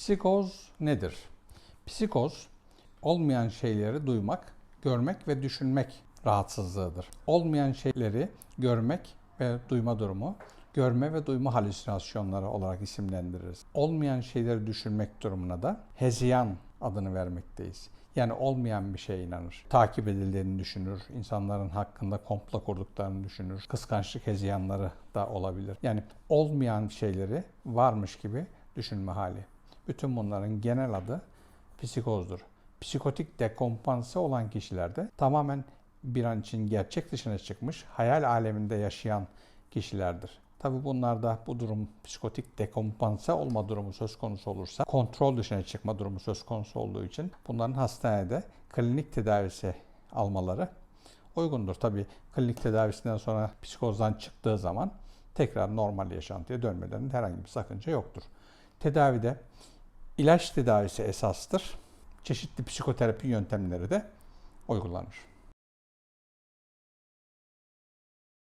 Psikoz nedir? Psikoz olmayan şeyleri duymak, görmek ve düşünmek rahatsızlığıdır. Olmayan şeyleri görmek ve duyma durumu görme ve duyma halüsinasyonları olarak isimlendiririz. Olmayan şeyleri düşünmek durumuna da heziyan adını vermekteyiz. Yani olmayan bir şeye inanır. Takip edildiğini düşünür, insanların hakkında komplo kurduklarını düşünür. Kıskançlık heziyanları da olabilir. Yani olmayan şeyleri varmış gibi düşünme hali. Bütün bunların genel adı psikozdur. Psikotik dekompanse olan kişilerde tamamen bir an için gerçek dışına çıkmış, hayal aleminde yaşayan kişilerdir. Tabi bunlarda bu durum psikotik dekompanse olma durumu söz konusu olursa kontrol dışına çıkma durumu söz konusu olduğu için bunların hastanede klinik tedavisi almaları uygundur. Tabi klinik tedavisinden sonra psikozdan çıktığı zaman tekrar normal yaşantıya dönmelerinin herhangi bir sakınca yoktur. Tedavide ilaç tedavisi esastır. Çeşitli psikoterapi yöntemleri de uygulanır.